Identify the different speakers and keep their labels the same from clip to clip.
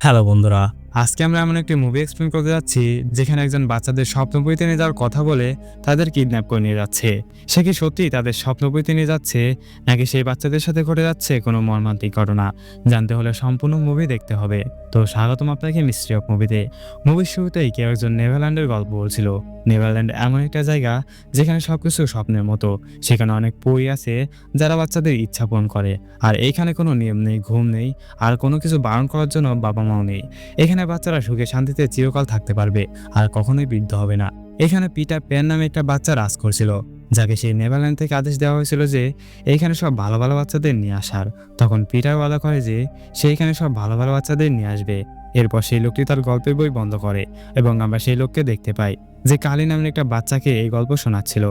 Speaker 1: Hello বন্ধুরা আজকে আমরা এমন একটি মুভি এক্সপ্লেন করতে যাচ্ছি, যেখানে একজন বাচ্চাদের স্বপ্ন বইতে নিয়ে যাওয়ার কথা বলে তাদের কিডন্যাপ করে নিয়ে যাচ্ছে। সে কি সত্যিই তাদের স্বপ্ন বইতে নিয়ে যাচ্ছে, নাকি সেই বাচ্চাদের সাথে ঘটে যাচ্ছে কোনো মর্মান্তিক ঘটনা? জানতে হলে সম্পূর্ণ মুভি দেখতে হবে। তো স্বাগতম আপনাকে মিস্ট্রি অফ মুভিতে মুভির শুরুতেই কেউ একজন নেভারল্যান্ডের গল্প বলছিল। নেভারল্যান্ড এমন একটা জায়গা, যেখানে সবকিছু স্বপ্নের মতো। সেখানে অনেক পই আছে, যারা বাচ্চাদের ইচ্ছা পূরণ করে। আর এইখানে কোনো নিয়ম নেই, ঘুম নেই, আর কোনো কিছু বারণ করার জন্য বাবা মাও নেই। এখানে বাচ্চারা সুখে শান্তিতে চিরকাল থাকতে পারবে আর কখনোই বৃদ্ধ হবে না। এখানে পিটার প্যান নামে একটা বাচ্চা রাজ করছিল, যাকে সেই নেভারল্যান্ড থেকে আদেশ দেওয়া হয়েছিল যে এইখানে সব ভালো ভালো বাচ্চাদের নিয়ে আসার। তখন পিটার ওয়াদা করে যে সেইখানে সব ভালো ভালো বাচ্চাদের নিয়ে আসবে। এরপর সেই লোকটি তার গল্পের বই বন্ধ করে এবং আমরা সেই লোককে দেখতে পাই। যে কালী নামের একটা বাচ্চাকে এই গল্প শোনাচ্ছিল,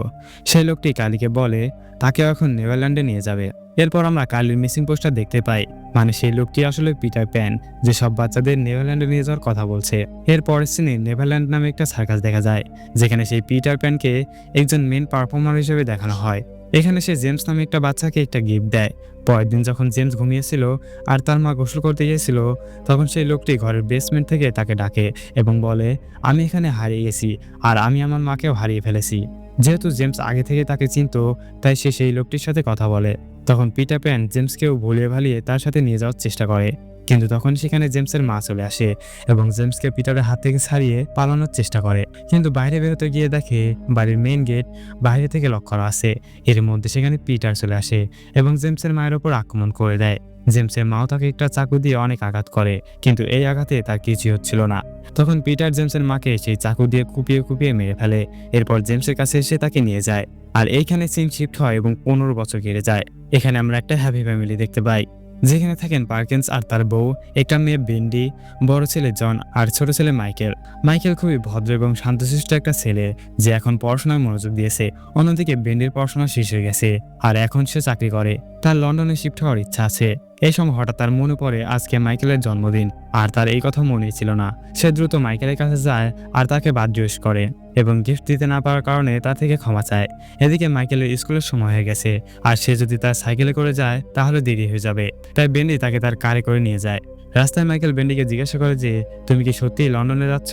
Speaker 1: সেই লোকটি কালীকে বলে তাকে এখন নেভারল্যান্ডে নিয়ে যাবে। এরপর আমরা কালির মিসিং পোস্টার দেখতে পাই। মানে সেই লোকটি আসলে পিটার প্যান, যে সব বাচ্চাদের নেভারল্যান্ডে নিয়ে যাওয়ার কথা বলছে। এর পরের সিনে নেভারল্যান্ড নামে একটা সার্কাস দেখা যায়, যেখানে সেই পিটার প্যানকে একজন মেন পারফর্মার হিসেবে দেখানো হয়। এখানে সে জেমস নামে একটা বাচ্চাকে একটা গিফট দেয়। পরের দিন যখন জেমস ঘুমিয়েছিল আর তার মা গোসল করতে গিয়েছিল, তখন সেই লোকটি ঘরের বেসমেন্ট থেকে তাকে ডাকে এবং বলে, আমি এখানে হারিয়ে গেছি আর আমি আমার মাকেও হারিয়ে ফেলেছি। যেহেতু জেমস আগে থেকে তাকে চিনত, তাই সে সেই লোকটির সাথে কথা বলে। তখন পিটার প্যান জেমসকেও ভুলিয়ে ভালিয়ে তার সাথে নিয়ে যাওয়ার চেষ্টা করে। কিন্তু তখন সেখানে জেমসের মা চলে আসে এবং জেমসকে পিটারের হাত থেকে ছাড়িয়ে পালানোর চেষ্টা করে। কিন্তু বাইরে বেরোতে গিয়ে দেখে বাড়ির মেইন গেট বাইরে থেকে লক করা আছে। এর মধ্যে সেখানে পিটার চলে আসে এবং জেমসের মায়ের ওপর আক্রমণ করে দেয়। জেমসের মাও তাকে একটা চাকু দিয়ে অনেক আঘাত করে, কিন্তু এই আঘাতে তার কিছুই হচ্ছিল না। তখন পিটার জেমসের মাকে সেই চাকু দিয়ে কুপিয়ে কুপিয়ে মেরে ফেলে। এরপর জেমসের কাছে এসে তাকে নিয়ে যায়। আর এইখানে সিন শিফট হয় এবং পনেরো বছর কেটে যায়। এখানে আমরা একটা হ্যাপি ফ্যামিলি দেখতে পাই। যেখানে থাকেন পার্কিন্স আর তার বউ, একটা মেয়ে বেন্ডি, বড় ছেলে জন আর ছোট ছেলে মাইকেল। মাইকেল খুবই ভদ্র এবং শান্তশিষ্ট একটা ছেলে, যে এখন পড়াশোনায় মনোযোগ দিয়েছে। অন্যদিকে বেন্ডির পড়াশোনা শেষ হয়ে গেছে, আর এখন সে চাকরি করে। তার লন্ডনে শিফট হওয়ার ইচ্ছা আছে। এই সময় হঠাৎ তার মনে পড়ে আজকে মাইকেলের জন্মদিন, আর তার এই কথা মনে ছিল না। সে দ্রুত মাইকেলের কাছে যায় আর তাকে বাদ জোস করে এবং গিফট দিতে না পারার কারণে তার থেকে ক্ষমা চায়। এদিকে মাইকেলের স্কুলের সময় হয়ে গেছে, আর সে যদি তার সাইকেলে করে যায়, তাহলে দেরি হয়ে যাবে। তাই বেন্ডি তাকে তার কারে করে নিয়ে যায়। রাস্তায় মাইকেল বেন্ডিকে জিজ্ঞাসা করে যে, তুমি কি সত্যি লন্ডনে যাচ্ছ?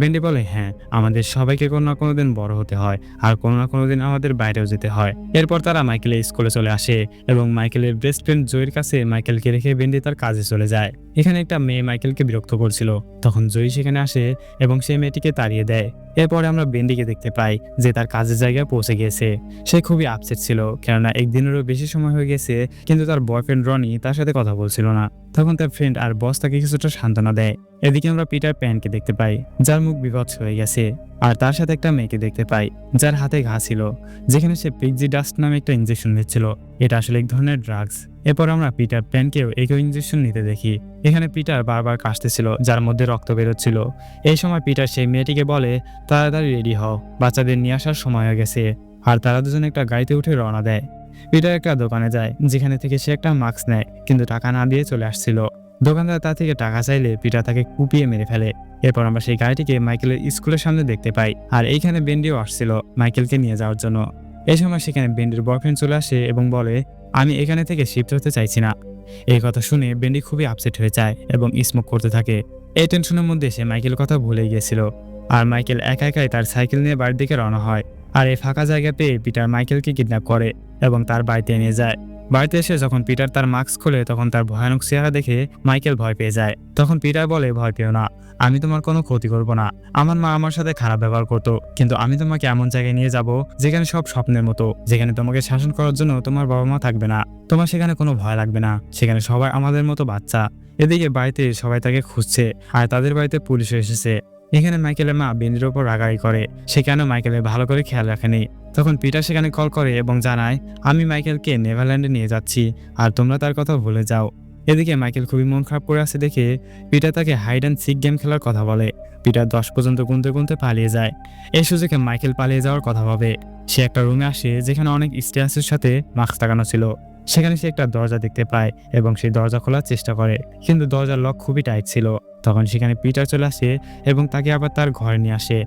Speaker 1: বেন্ডি বলে হ্যাঁ আমাদের সবাইকে কোনো না কোনো দিন বড় হতে হয় আর কোনো না কোনো দিন আমাদের বাইরেও যেতে হয়। এরপর তারা মাইকেলের স্কুলে চলে আসে এবং মাইকেলের বেস্ট ফ্রেন্ড জয়ের কাছে মাইকেলকে রেখে বেন্ডি তার কাজে চলে যায়। এখানে একটা মেয়ে মাইকেলকে বিরক্ত করছিল। তখন জয়ী সেখানে আসে এবং সেই মেয়েটিকে তাড়িয়ে দেয়। এরপরে আমরা বেন্ডিকে দেখতে পাই যে তার কাজের জায়গায় পৌঁছে গিয়েছে। সে খুবই আপসেট ছিল, কেননা একদিনেরও বেশি সময় হয়ে গেছে, কিন্তু তার বয়ফ্রেন্ড রনি তার সাথে কথা বলছিল না। তখন তার ফ্রেন্ড আর বস তাকে কিছুটা সান্ত্বনা দেয়। এদিকে আমরা পিটার প্যানকে দেখতে পাই, যার মুখ বিভৎস হয়ে গেছে। আর তার সাথে একটা মেয়েকে দেখতে পাই, যার হাতে ঘা ছিল, যেখানে সে পিকজি ডাস্ট নামে একটা ইঞ্জেকশন নিচ্ছিল। এটা আসলে এক ধরনের ড্রাগস এরপর আমরা পিটার প্যানকেও একই ইঞ্জেকশন নিতে দেখি। এখানে পিটার বারবার কাশতেছিল, যার মধ্যে রক্ত বেরোচ্ছিল। এই সময় পিটার সেই মেয়েটিকে বলে, তাড়াতাড়ি রেডি হও, বাচ্চাদের নিয়ে আসার সময় হয়ে গেছে। আর তারা দুজন একটা গাড়িতে উঠে রওনা দেয়। পিটার একটা দোকানে যায়, যেখানে থেকে সে একটা মাস্ক নেয়, কিন্তু টাকা না দিয়ে চলে আসছিল। দোকানদার তার থেকে টাকা চাইলে পিটার তাকে কুপিয়ে মেরে ফেলে। এরপর আমরা সেই গাড়িটিকে মাইকেলের স্কুলের সামনে দেখতে পাই, আর এইখানে বেন্ডিও আসছিল মাইকেলকে নিয়ে যাওয়ার জন্য। এই সময় সেখানে বেন্ডির বয়ফ্রেন্ড চলে আসে এবং বলে, আমি এখানে থেকে শিফট হতে চাইছি না। এই কথা শুনে বেন্ডি খুবই আপসেট হয়ে যায় এবং স্মোক করতে থাকে। এই টেনশনের মধ্যে সে মাইকেল কথা ভুলে গিয়েছিল, আর মাইকেল একা একাই তার সাইকেল নিয়ে বাড়ির দিকে রওনা হয়, আর এই ফাঁকা জায়গা পেয়ে পিটার মাইকেলকে কিডন্যাপ করে। এবং তার বাড়িতে নিয়ে যায়। বাড়িতে এসে যখন পিটার তার মাস্ক খোলে তখন তার ভয়ানক চেহারা দেখে মাইকেল ভয় পেয়ে যায়। তখন পিটার বলে, ভয় পেও না, আমি তোমার কোনো ক্ষতি করব না। আমার মা আমার সাথে খারাপ ব্যবহার করতো, কিন্তু আমি তোমাকে এমন জায়গায় নিয়ে যাব যেখানে সব স্বপ্নের মতো, যেখানে তোমাকে শাসন করার জন্য তোমার বাবা মা থাকবে না। তোমার সেখানে কোনো ভয় লাগবে না, সেখানে সবাই আমাদের মতো বাচ্চা। এদিকে বাড়িতে সবাই তাকে খুঁজছে, আর তাদের বাড়িতে পুলিশ এসেছে। এখানে মাইকেলের মা বেন্ডির ওপর রাগাই করে। সে কেন মাইকেলের ভালো করে খেয়াল রাখেনি? তখন পিটার সেখানে কল করে এবং জানায়, আমি মাইকেলকে নেভারল্যান্ডে নিয়ে যাচ্ছি, আর তোমরা তার কথা ভুলে যাও। এদিকে মাইকেল খুবই মন খারাপ করে আছে দেখে পিটার তাকে হাইড অ্যান্ড সিক গেম খেলার কথা বলে। পিটার দশ পর্যন্ত গুনতে গুনতে পালিয়ে যায়। এই সুযোগে মাইকেল পালিয়ে যাওয়ার কথা ভাবে। সে একটা রুমে আসে যেখানে অনেক স্টেয়াসের সাথে মাস্ক লাগানো ছিল। সেখানে সে একটা দরজা দেখতে পায় এবং সেই দরজা খোলার চেষ্টা করে, কিন্তু দরজার লক খুবই টাইট ছিল। তখন সেখানে পিটার চলে আসে এবং তাকে আবার তার ঘরে নিয়ে আসে।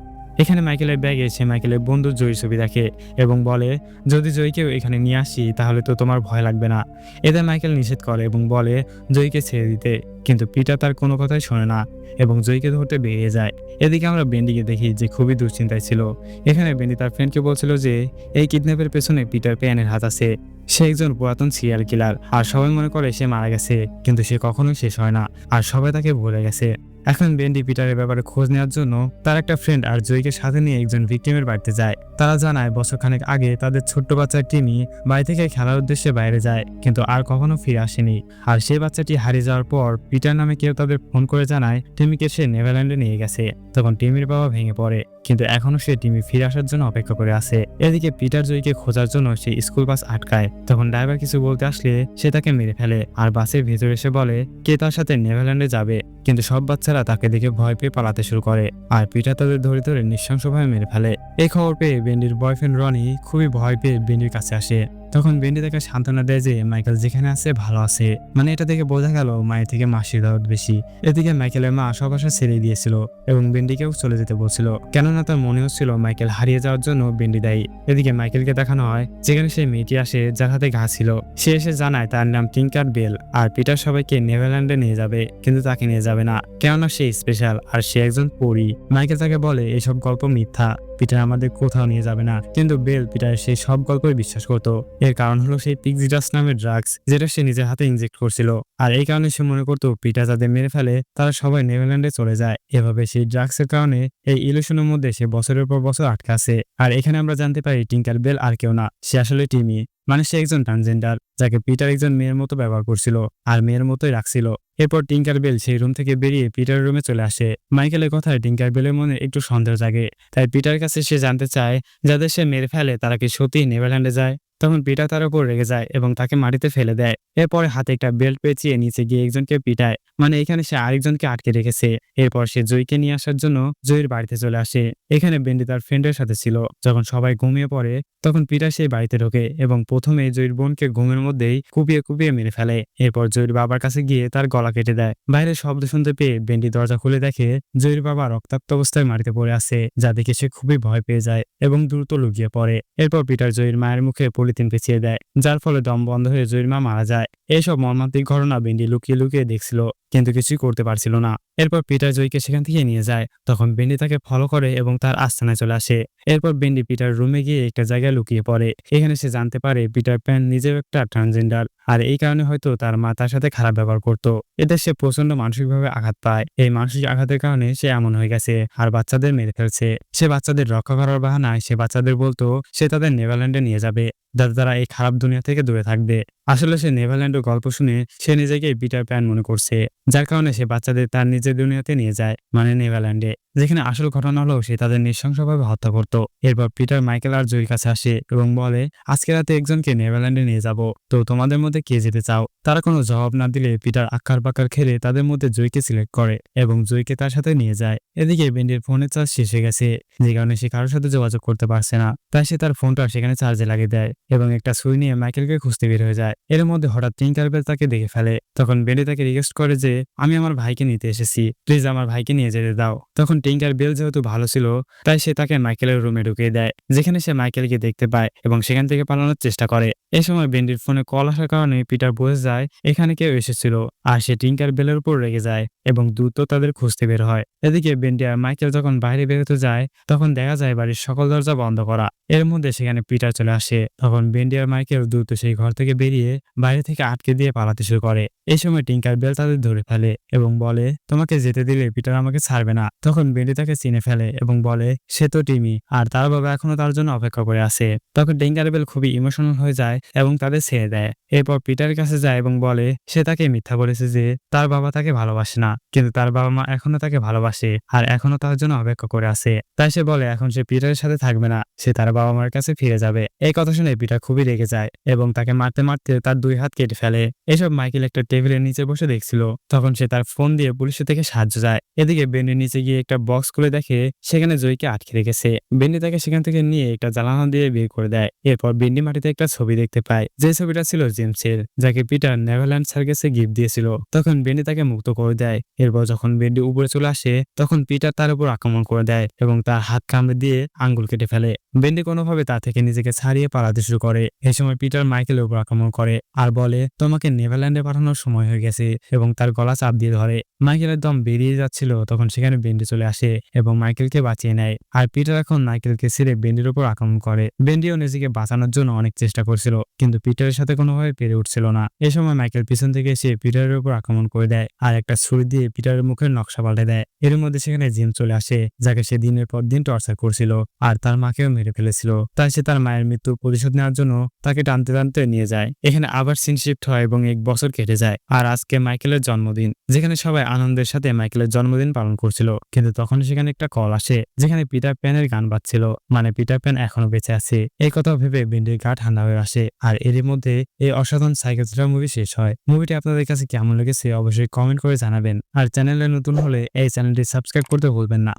Speaker 1: এখানে মাইকেলের ব্যাগে সে মাইকেলের বন্ধু জয়ীর ছবি দেখে এবং বলে, যদি জয়ীকেও এখানে নিয়ে আসি, তাহলে তো তোমার ভয় লাগবে না। এতে মাইকেল নিষেধ করে এবং বলে, জয়ীকে ছেড়ে দিতে। কিন্তু পিটার তার কোনো কথাই শোনে না এবং জয়ীকে ধরতে বেরিয়ে যায়। এদিকে আমরা বেন্ডিকে দেখি যে খুবই দুশ্চিন্তায় ছিল। এখানে বেন্ডি তার ফ্রেন্ডকে বলছিল যে, এই কিডন্যাপের পেছনে পিটার প্যানের হাত আছে। সে একজন পুরাতন সিরিয়াল কিলার আর সবাই মনে করে সে মারা গেছে, কিন্তু সে কখনোই শেষ হয় না। আর সবাই তাকে ভুলে গেছে। এখন বেন্ডি পিটারের ব্যাপারে খোঁজ নেওয়ার জন্য তার একটা ফ্রেন্ড আর জয়ীকে সাথে নিয়ে একজন ভিকটিমের বাড়িতে যায়। তারা জানায়, বছরখানেক আগে তাদের ছোট্ট বাচ্চা টিমি বাড়ি থেকে খেলার উদ্দেশ্যে বাইরে যায়, কিন্তু আর কখনো ফিরে আসেনি। আর সেই বাচ্চাটি হারিয়ে যাওয়ার পর পিটার নামে কেউ তাদের ফোন করে জানায়, টিমিকে সে নেভারল্যান্ডে নিয়ে গেছে। তখন টিমির বাবা ভেঙে পড়ে, কিন্তু এখনও সে টিমি ফিরে আসার জন্য অপেক্ষা করে আছে। এদিকে পিটার জয়ীকে খোঁজার জন্য সে স্কুল বাস আটকায়। তখন ড্রাইভার কিছু বলতে আসলে সে তাকে মেরে ফেলে। আর বাসের ভিতরে এসে বলে, কে তার সাথে নেভারল্যান্ডে যাবে? কিন্তু সব বাচ্চারা তাকে দেখে ভয় পেয়ে পালাতে শুরু করে আর পিটার তাদের ধরে ধরে নৃশংসভাবে মেরে ফেলে। এই খবর পেয়ে বেন্ডির বয়ফ্রেন্ড রনি খুবই ভয় পেয়ে বেন্ডির কাছে আসে। তখন বেন্ডি তাকে সান্ত্বনা দেয় যে, মাইকেল যেখানে আছে ভালো আছে। মানে এটা দেখে বোঝা গেল মায়ের থেকে মাসির দরদ বেশি। এদিকে মাইকেলের মা সব আশা ছেড়ে দিয়েছিল এবং বেন্ডিকেও চলে যেতে বলছিল। কেননা তার মনে হচ্ছিল মাইকেল হারিয়ে যাওয়ার জন্য বেন্ডি দায়ী। এদিকে মাইকেলকে দেখানো হয় যেখানে সেই মেয়েটি আসে যার হাতে ঘা ছিল। সে এসে জানায় তার নাম টিঙ্কার বেল আর পিটার সবাইকে নেভারল্যান্ডে নিয়ে যাবে, কিন্তু তাকে নিয়ে যাবে না। কেননা সে স্পেশাল আর সে একজন পরী। মাইকেল তাকে বলে, এসব গল্প মিথ্যা। পিটার আমাদের কোথাও নিয়ে যাবে না। কিন্তু বেল পিটার সেই সব গল্পই বিশ্বাস করত। এর কারণ হলো সেই পিকজিডাস নামের ড্রাগস, যেটা সে নিজের হাতে ইনজেক্ট করছিল। আর এই কারণে সে মনে করতো পিটার যাদের মেরে ফেলে, তারা সবাই নেদারল্যান্ডে চলে যায়। এভাবে সেই ড্রাগসের কারণে এই ইলিউশনের মধ্যে সে বছরের পর বছর আটকে আছে। আর এখানে আমরা জানতে পারি টিঙ্কার বেল আর কেউ না। সে আসলে টিমি। মানে সে একজন ট্রান্সজেন্ডার যাকে পিটার একজন মেয়ের মতো ব্যবহার করছিল আর মেয়ের মতোই রাখছিল। এরপর টিঙ্কার বেল সেই রুম থেকে বেরিয়ে পিটার রুমে চলে আসে। মাইকেলের কথায় টিঙ্কার বেলের মনে একটু সন্দেহ জাগে। তাই পিটার কাছে সে জানতে চায়, যাদের সে মেরে ফেলে তারা কি সত্যি নেভারল্যান্ডে যায়? তখন পিটা তার উপর রেগে যায় এবং তাকে মাটিতে ফেলে দেয়। এরপরে হাতে একটা বেল্ট পেঁচিয়ে নিচে গিয়ে একজনকে পিটায়। মানে এখানে সে আরেকজনকে আটকে রেখেছে। এরপর সে জয়কে নিয়ে আসার জন্য জয়ের বাড়িতে চলে আসে। এখানে বেন্ডি তার ফ্রেন্ডের সাথে ছিল। যখন সবাই ঘুমিয়ে পড়ে, তখন পিটা সেই বাড়িতে ঢোকে এবং প্রথমে জয়ীর বোনকে ঘুমের মধ্যেই কুপিয়ে কুপিয়ে মেরে ফেলে। এরপর জয়ীর বাবার কাছে গিয়ে তার গলা কেটে দেয়। বাইরে শব্দ শুনতে পেয়ে বেন্ডি দরজা খুলে দেখে জয়ীর বাবা রক্তাক্ত অবস্থায় মাটিতে পড়ে আছে, যা দেখে সে খুবই ভয় পেয়ে যায় এবং দ্রুত লুকিয়ে পড়ে। এরপর পিটার জয়ীর মায়ের মুখে পলিথিন পেঁচিয়ে দেয় যার ফলে দম বন্ধ হয়ে জরিমা মারা যায়। এইসব মর্মান্তিক ঘটনা বেন্ডি লুকিয়ে লুকিয়ে দেখছিল, কিন্তু কিছুই করতে পারছিল না। এরপর পিটার জয়কে সেখান থেকে নিয়ে যায়, তখন বেন্ডি তাকে ফলো করে এবং তার আস্থানায় চলে আসে। এরপর বেন্ডি পিটার রুমে গিয়ে একটা জায়গায় লুকিয়ে পড়ে। এখানে সে জানতে পারে পিটার প্যান নিজেও একটা ট্রান্সজেন্ডার আর এই কারণে হয়তো তার মা তার সাথে খারাপ ব্যবহার করত। এতে সে প্রচণ্ড মানসিকভাবে আঘাত পায়। এই মানসিক আঘাতের কারণে সে এমন হয়ে গেছে, আর বাচ্চাদের মেরে ফেলছে। সে বাচ্চাদের রক্ষা করার বাহানায় সে বাচ্চাদের বলতো, সে তাদের নেভারল্যান্ডে নিয়ে যাবে। যাতে তারা এই খারাপ দুনিয়া থেকে দূরে থাকবে। আসলে সে নেভারল্যান্ডের গল্প শুনে সে নিজেকে পিটার প্যান মনে করছে, যার কারণে সে বাচ্চাদের তার নিজের দুনিয়াতে নিয়ে যায় মানে নেভারল্যান্ডে, যেখানে আসল ঘটনা হলো সে তাদের নৃশংসভাবে হত্যা করত। এরপর পিটার মাইকেল আর জয়ীর কাছে আসে এবং বলে, আজকে রাতে একজনকে নেভারল্যান্ডে নিয়ে যাব, তো তোমাদের মধ্যে কে যেতে চাও? তারা কোনো জবাব না দিলে পিটার আক্কার পাকার খেলে তাদের মধ্যে জয়কে সিলেক্ট করে এবং জয়কে তার সাথে নিয়ে যায়। এদিকে বেন্ডির ফোনের চার্জ শেষ হয়ে গেছে, যে কারণে সে কারোর সাথে যোগাযোগ করতে পারছে না। তাই সে তার ফোনটা সেখানে চার্জে লাগিয়ে দেয় এবং একটা সুই নিয়ে মাইকেলকে খুঁজতে বের হয়ে যায়। এর মধ্যে হঠাৎ টিঙ্কারবেল তাকে দেখে ফেলে। তখন বেন্ডি তাকে রিকোয়েস্ট করে যে, আমি আমার ভাইকে নিতে এসেছি। প্লিজ আমার ভাইকে নিয়ে যেতে দাও। তখন টিঙ্কার বেল যেহেতু ভালো ছিল, তাই সে তাকে মাইকেলের রুমে ঢুকিয়ে দেয়, যেখানে সে মাইকেলকে দেখতে পায় এবং সেখান থেকে পালানোর চেষ্টা করে। এই সময় বেন্ডির ফোনে কল আসার কারণে পিটার বুঝে যায়, এখানে কেউ এসেছিল আর সে টিঙ্কার বেলের উপর রেগে যায় এবং দ্রুত তাদের খুঁজতে বের হয়। এদিকে বেন্ডি আর মাইকেল যখন বাইরে বেরোতে যায়, তখন দেখা যায় বাড়ির সকল দরজা বন্ধ করা। এর মধ্যে সেখানে পিটার চলে আসে। তখন বেন্ডি আর মাইকেল দ্রুত সেই ঘর থেকে বেরিয়ে বাইরে থেকে আটকে দিয়ে পালাতে শুরু করে। এই সময় টিঙ্কার বেল তাদের ধরে ফেলে এবং বলে, তোমাকে যেতে দিলে পিটার আমাকে ছাড়বে না। তখন বেন্ডি তাকে চিনে ফেলে এবং বলে, সে তো টিমি, আর তার বাবা এখনও তার জন্য অপেক্ষা করে আছে। তখন টিঙ্কার বেল খুবই ইমোশনাল হয়ে যায় এবং তাদের ছেড়ে দেয়। এরপর পিটারের কাছে যায় এবং বলে, সে তাকে মিথ্যা বলেছে যে তার বাবা তাকে ভালোবাসে না, কিন্তু তার বাবা মা এখনও তাকে ভালোবাসে আর এখনও তার জন্য অপেক্ষা করে আছে। তাই সে বলে, এখন সে পিটারের সাথে থাকবে না, সে তার বাবা মার কাছে ফিরে যাবে। এই কথা শুনে পিটার খুবই রেগে যায় এবং তাকে মারতে মারতে তার দুই হাত কেটে ফেলে। ফেলে এসব মাইকেল একটা টেবিলের নিচে বসে দেখছিল। তখন সে তার ফোন দিয়ে পুলিশের থেকে সাহায্য চায়। এদিকে বেন্ডি নিচে গিয়ে একটা বক্স খুলে দেখে সেখানে জয়কে আটকে রেখেছে। বেন্ডি তাকে সেখান থেকে নিয়ে একটা জ্বালানা দিয়ে বের করে দেয়। এরপর বেন্ডি মাটিতে একটা ছবি দেখতে পায়। যে ছবিটা ছিল জেমসের, যাকে পিটার নেভারল্যান্ড সার্কাসে গিফট দিয়েছিল। তখন বেন্ডি তাকে মুক্ত করে দেয়। এরপর যখন বেন্ডি উপরে চলে আসে, তখন পিটার তার উপর আক্রমণ করে দেয় এবং তার হাত কামড়ে দিয়ে আঙ্গুল কেটে ফেলে। বেন্ডি কোনোভাবে তা থেকে নিজেকে ছাড়িয়ে পালাতে শুরু করে। এই সময় পিটার মাইকেলের উপর আক্রমণ করে আর বলে তোমাকে নেভারল্যান্ডে পাঠানোর সময় হয়ে গেছে এবং তার গলা চাপ দিয়ে ধরে। মাইকেলের দম বেরিয়ে যাচ্ছিল তখন সেখানে বেন্ডি চলে আসে এবং মাইকেলকে বাঁচিয়ে নেয়। আর পিটার এখন মাইকেলকে ছিঁড়ে বেন্ডির উপর আক্রমণ করে। বেন্ডিও নিজেকে বাঁচানোর জন্য অনেক চেষ্টা করছিল, কিন্তু পিটারের সাথে কোনোভাবে পেরে উঠছিল না। এই সময় মাইকেল পিছন থেকে এসে পিটারের উপর আক্রমণ করে দেয় আর একটা ছুরি দিয়ে পিটারের মুখের নকশা পাল্টে দেয়। এর মধ্যে সেখানে জিম চলে আসে, যাকে সে দিনের পর দিন টর্চার করছিল আর তার মাকেও মেরে ফেলেছিল। তাই সে তার মায়ের মৃত্যুর প্রতিশোধ নেওয়ার জন্য তাকে টানতে টানতে নিয়ে যায়। এখানে আবার সিন শিফট হয় এবং এক বছর কেটে যায়। আর আজকে মাইকেলের জন্মদিন, যেখানে সবাই আনন্দের সাথে মাইকেলের জন্মদিন পালন করছিল। কিন্তু তখন সেখানে একটা কল আসে, যেখানে পিটার প্যানের গান বাজছিল। মানে পিটার প্যান এখনও বেঁচে আছে। এই কথা ভেবে বেন্ডির গা ঠান্ডা হয়ে আসে। আর এরই মধ্যে এই অসাধারণ সাইকেল থ্রিলার মুভি শেষ হয়। মুভিটি আপনাদের কাছে কেমন লেগেছে অবশ্যই কমেন্ট করে জানাবেন। আর চ্যানেলে নতুন হলে এই চ্যানেলটি সাবস্ক্রাইব করতে ভুলবেন না।